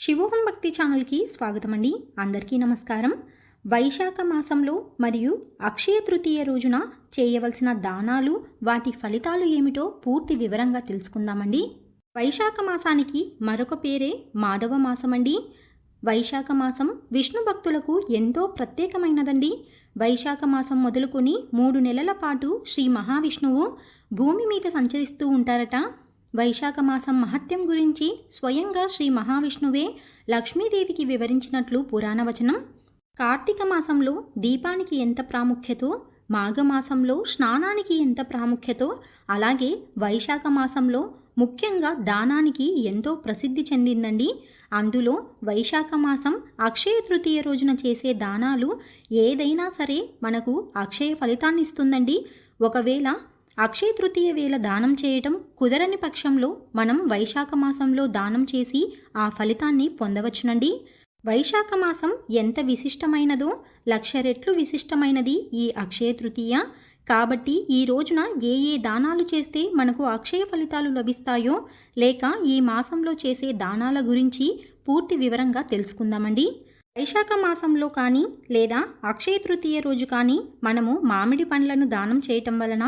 శివోహం భక్తి ఛానల్కి స్వాగతం అండి అందరికీ నమస్కారం. వైశాఖ మాసంలో మరియు అక్షయ తృతీయ రోజున చేయవలసిన దానాలు వాటి ఫలితాలు ఏమిటో పూర్తి వివరంగా తెలుసుకుందామండి. వైశాఖ మాసానికి మరొక పేరే మాధవ మాసం అండి వైశాఖ మాసం విష్ణు భక్తులకు ఎంతో ప్రత్యేకమైనదండి. వైశాఖ మాసం మొదలుకొని మూడు నెలల పాటు శ్రీ మహావిష్ణువు భూమి మీద సంచరిస్తూ ఉంటారట. వైశాఖ మాసం మహత్యం గురించి స్వయంగా శ్రీ మహావిష్ణువే లక్ష్మీదేవికి వివరించినట్లు పురాణవచనం కార్తీక మాసంలో దీపానికి ఎంత ప్రాముఖ్యతో మాఘమాసంలో స్నానానికి ఎంత ప్రాముఖ్యతో అలాగే వైశాఖ మాసంలో ముఖ్యంగా దానానికి ఎంతో ప్రసిద్ధి చెందిందండి. అందులో వైశాఖ మాసం అక్షయ తృతీయ రోజున చేసే దానాలు ఏదైనా సరే మనకు అక్షయ ఫలితాన్ని ఇస్తుందండి. ఒకవేళ అక్షయ తృతీయ వేళ దానం చేయటం కుదరని పక్షంలో మనం వైశాఖ మాసంలో దానం చేసి ఆ ఫలితాన్ని పొందవచ్చునండి. వైశాఖ మాసం ఎంత విశిష్టమైనదో లక్ష రెట్లు విశిష్టమైనది ఈ అక్షయ తృతీయ. కాబట్టి ఈ రోజున ఏ ఏ దానాలు చేస్తే మనకు అక్షయ ఫలితాలు లభిస్తాయో లేక ఈ మాసంలో చేసే దానాల గురించి పూర్తి వివరంగా తెలుసుకుందామండి. వైశాఖ మాసంలో కానీ లేదా అక్షయ తృతీయ రోజు కానీ మనము మామిడి పండ్లను దానం చేయటం వలన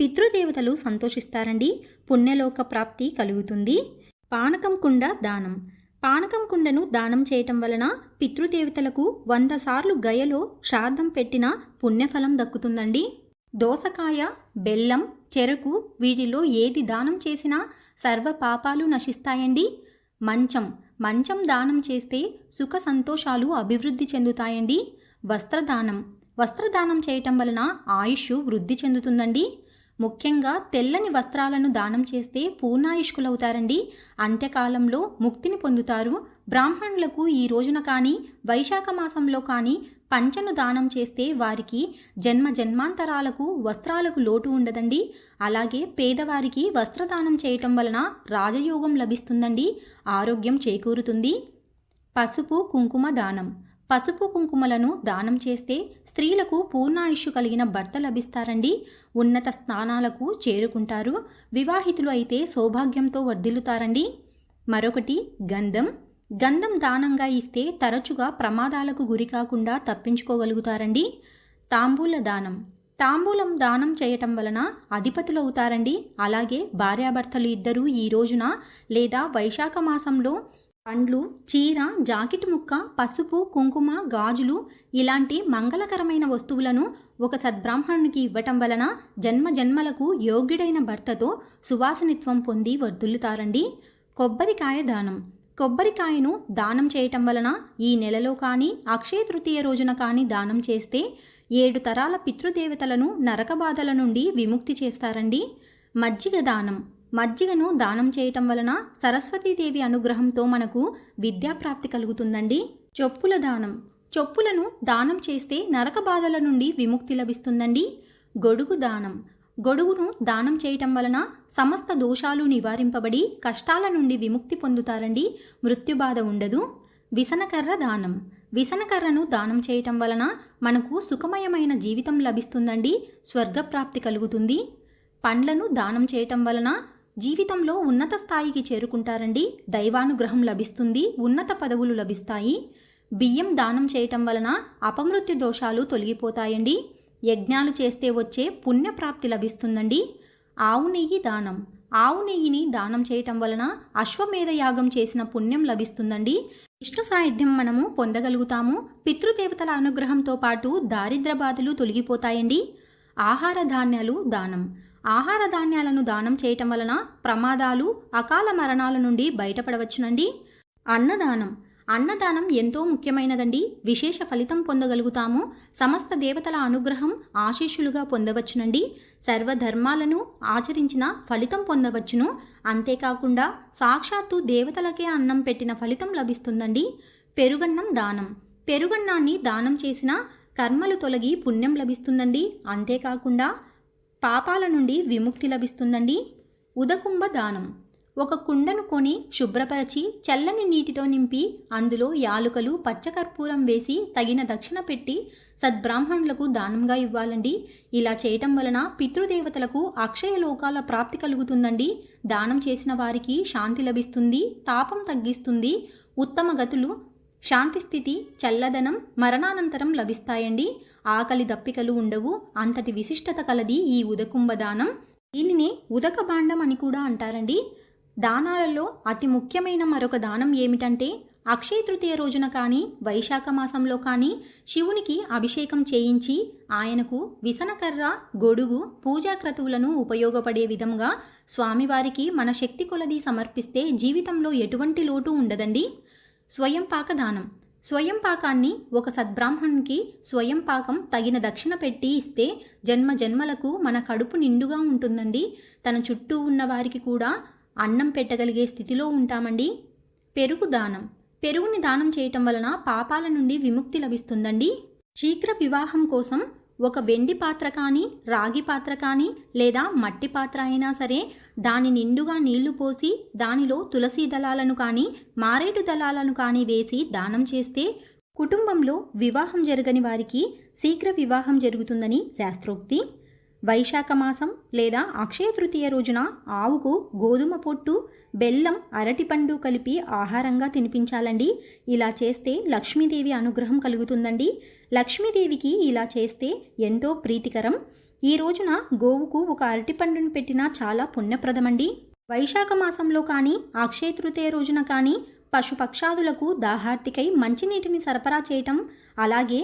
పితృదేవతలు సంతోషిస్తారండి. పుణ్యలోక ప్రాప్తి కలుగుతుంది. పానకం కుండ దానం. పానకం కుండను దానం చేయటం వలన పితృదేవతలకు వంద సార్లు గయలో శ్రాద్ధం పెట్టిన పుణ్యఫలం దక్కుతుందండి. దోసకాయ బెల్లం చెరకు వీటిలో ఏది దానం చేసినా సర్వ పాపాలు నశిస్తాయండి. మంచం. మంచం దానం చేస్తే సుఖ సంతోషాలు అభివృద్ధి చెందుతాయండి. వస్త్రదానం. వస్త్రదానం చేయటం వలన ఆయుష్ వృద్ధి చెందుతుందండి. ముఖ్యంగా తెల్లని వస్త్రాలను దానం చేస్తే పూర్ణాయుష్కులవుతారండి. అంత్యకాలంలో ముక్తిని పొందుతారు. బ్రాహ్మణులకు ఈ రోజున కానీ వైశాఖ మాసంలో కానీ పంచను దానం చేస్తే వారికి జన్మ జన్మాంతరాలకు వస్త్రాలకు లోటు ఉండదండి. అలాగే పేదవారికి వస్త్రదానం చేయటం వలన రాజయోగం లభిస్తుందండి. ఆరోగ్యం చేకూరుతుంది. పసుపు కుంకుమ దానం. పసుపు కుంకుమలను దానం చేస్తే స్త్రీలకు పూర్ణాయుష్యు కలిగిన భర్త లభిస్తారండి. ఉన్నత స్థానాలకు చేరుకుంటారు. వివాహితులు అయితే సౌభాగ్యంతో వర్ధిల్లుతారండి. మరొకటి గంధం. గంధం దానంగా ఇస్తే తరచుగా ప్రమాదాలకు గురి కాకుండా తప్పించుకోగలుగుతారండి. తాంబూల దానం. తాంబూలం దానం చేయటం వలన అధిపతులు అవుతారండి అలాగే భార్యాభర్తలు ఇద్దరూ ఈ రోజున లేదా వైశాఖ మాసంలో పండ్లు చీర జాకెట్ ముక్క పసుపు కుంకుమ గాజులు ఇలాంటి మంగళకరమైన వస్తువులను ఒక సద్బ్రాహ్మణునికి ఇవ్వటం వలన జన్మ జన్మలకు యోగ్యుడైన భర్తతో సువాసనిత్వం పొంది వర్ధిల్లుతారండి. కొబ్బరికాయ దానం. కొబ్బరికాయను దానం చేయటం వలన ఈ నెలలో కానీ అక్షయ తృతీయ రోజున కానీ దానం చేస్తే ఏడు తరాల పితృదేవతలను నరక బాధల నుండి విముక్తి చేస్తారండి. మజ్జిగ దానం. మజ్జిగను దానం చేయటం వలన సరస్వతీదేవి అనుగ్రహంతో మనకు విద్యాప్రాప్తి కలుగుతుందండి. చెప్పుల దానం. చెప్పులను దానం చేస్తే నరక బాధల నుండి విముక్తి లభిస్తుందండి. గొడుగు దానం. గొడుగును దానం చేయటం వలన సమస్త దోషాలు నివారింపబడి కష్టాల నుండి విముక్తి పొందుతారండి. మృత్యుబాధ ఉండదు. విసనకర్ర దానం. విసనకర్రను దానం చేయటం వలన మనకు సుఖమయమైన జీవితం లభిస్తుందండి. స్వర్గప్రాప్తి కలుగుతుంది. పండ్లను దానం చేయటం వలన జీవితంలో ఉన్నత స్థాయికి చేరుకుంటారండి. దైవానుగ్రహం లభిస్తుంది. ఉన్నత పదవులు లభిస్తాయి. బియ్యం దానం చేయటం వలన అపమృత్యు దోషాలు తొలగిపోతాయండి. యజ్ఞాలు చేస్తే వచ్చే పుణ్యప్రాప్తి లభిస్తుందండి. ఆవు నెయ్యి దానం. ఆవు నెయ్యిని దానం చేయటం వలన అశ్వమేధ యాగం చేసిన పుణ్యం లభిస్తుందండి. విష్ణు సాయుధ్యం మనము పొందగలుగుతాము. పితృదేవతల అనుగ్రహంతో పాటు దారిద్ర బాధలు తొలగిపోతాయండి. ఆహార ధాన్యాలు దానం. ఆహార ధాన్యాలను దానం చేయటం వలన ప్రమాదాలు అకాల మరణాల నుండి బయటపడవచ్చునండి. అన్నదానం. అన్నదానం ఎంతో ముఖ్యమైనదండి. విశేష ఫలితం పొందగలుగుతాము. సమస్త దేవతల అనుగ్రహం ఆశీస్సులుగా పొందవచ్చునండి. సర్వధర్మాలను ఆచరించిన ఫలితం పొందవచ్చును. అంతేకాకుండా సాక్షాత్తు దేవతలకే అన్నం పెట్టిన ఫలితం లభిస్తుందండి. పెరుగన్నం దానం. పెరుగన్నాన్ని దానం చేసిన కర్మలు తొలగి పుణ్యం లభిస్తుందండి. అంతేకాకుండా పాపాల నుండి విముక్తి లభిస్తుందండి. ఉదకుంభ దానం. ఒక కుండను కొని శుభ్రపరచి చల్లని నీటితో నింపి అందులో యాలుకలు పచ్చకర్పూరం వేసి తగిన దక్షిణ పెట్టి సద్బ్రాహ్మణులకు దానంగా ఇవ్వాలండి. ఇలా చేయటం వలన పితృదేవతలకు అక్షయ లోకాల ప్రాప్తి కలుగుతుందండి. దానం చేసిన వారికి శాంతి లభిస్తుంది తాపం తగ్గిస్తుంది ఉత్తమ గతులు శాంతి స్థితి చల్లదనం మరణానంతరం లభిస్తాయండి. ఆకలి దప్పికలు ఉండవు అంతటి విశిష్టత కలది ఈ ఉదకుంభ దానం. దీనినే ఉదక బాండం అని కూడా అంటారండి. దానాలలో అతి ముఖ్యమైన మరొక దానం ఏమిటంటే అక్షయ తృతీయ రోజున కానీ వైశాఖ మాసంలో కానీ శివునికి అభిషేకం చేయించి ఆయనకు విసనకర్ర గొడుగు పూజా క్రతువులను ఉపయోగపడే విధంగా స్వామివారికి మన శక్తి కొలది సమర్పిస్తే జీవితంలో ఎటువంటి లోటు ఉండదండి. స్వయం పాక దానం. స్వయం పాకాన్ని ఒక సద్బ్రాహ్మణునికి స్వయం పాకం తగిన దక్షిణ పెట్టి ఇస్తే జన్మ జన్మలకు మన కడుపు నిండుగా ఉంటుందండి. తన చుట్టూ ఉన్న వారికి కూడా అన్నం పెట్టగలిగే స్థితిలో ఉంటామండి? పెరుగు దానం. పెరుగుని దానం చేయటం వలన పాపాల నుండి విముక్తి లభిస్తుందండి. శీఘ్ర వివాహం కోసం ఒక వెండి పాత్ర కానీ రాగి పాత్ర కానీ లేదా మట్టి పాత్ర అయినా సరే దాని నిండుగా నీళ్ళు పోసి దానిలో తులసి దళాలను కానీ మారేడు దళాలను కానీ వేసి దానం చేస్తే కుటుంబంలో వివాహం జరగని వారికి శీఘ్ర వివాహం జరుగుతుందని శాస్త్రోక్తి. వైశాఖ మాసం లేదా అక్షయ తృతీయ రోజున ఆవుకు గోధుమ పొట్టు బెల్లం అరటిపండు కలిపి ఆహారంగా తినిపించాలండి. ఇలా చేస్తే లక్ష్మీదేవి అనుగ్రహం కలుగుతుందండి. లక్ష్మీదేవికి ఇలా చేస్తే ఎంతో ప్రీతికరం. ఈ రోజున గోవుకు ఒక అరటిపండును పెట్టినా చాలా పుణ్యప్రదమండి. వైశాఖ మాసంలో కానీ అక్షయ తృతీయ రోజున కానీ పశుపక్షాదులకు దాహార్తికై మంచినీటిని సరఫరా చేయటం అలాగే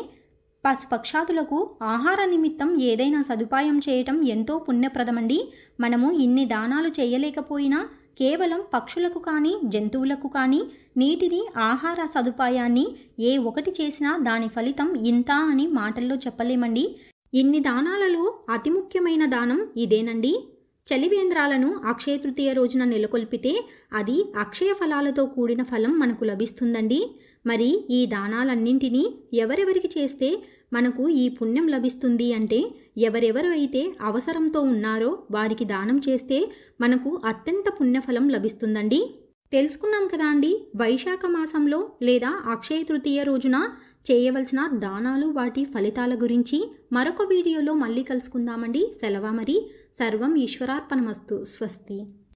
పశుపక్షాదులకు ఆహార నిమిత్తం ఏదైనా సదుపాయం చేయటం ఎంతో పుణ్యప్రదమండి. మనము ఇన్ని దానాలు చేయలేకపోయినా కేవలం పక్షులకు కానీ జంతువులకు కానీ నీటిని ఆహార సదుపాయాన్ని ఏ ఒకటి చేసినా దాని ఫలితం ఇంత అని మాటల్లో చెప్పలేమండి. ఇన్ని దానాలలో అతి ముఖ్యమైన దానం ఇదేనండి. చలివేంద్రాలను అక్షయ తృతీయ రోజున నెలకొల్పితే అది అక్షయ ఫలాలతో కూడిన ఫలం మనకు లభిస్తుందండి. మరి ఈ దానాలన్నింటినీ ఎవరెవరికి చేస్తే మనకు ఈ పుణ్యం లభిస్తుంది అంటే ఎవరెవరు అయితే అవసరంతో ఉన్నారో వారికి దానం చేస్తే మనకు అత్యంత పుణ్యఫలం లభిస్తుందండి. తెలుసుకున్నాం కదా అండి వైశాఖ మాసంలో లేదా అక్షయ తృతీయ రోజున చేయవలసిన దానాలు వాటి ఫలితాల గురించి మరొక వీడియోలో మళ్ళీ కలుసుకుందామండి. సెలవు మరి సర్వం ఈశ్వరార్పణమస్తు. స్వస్తి.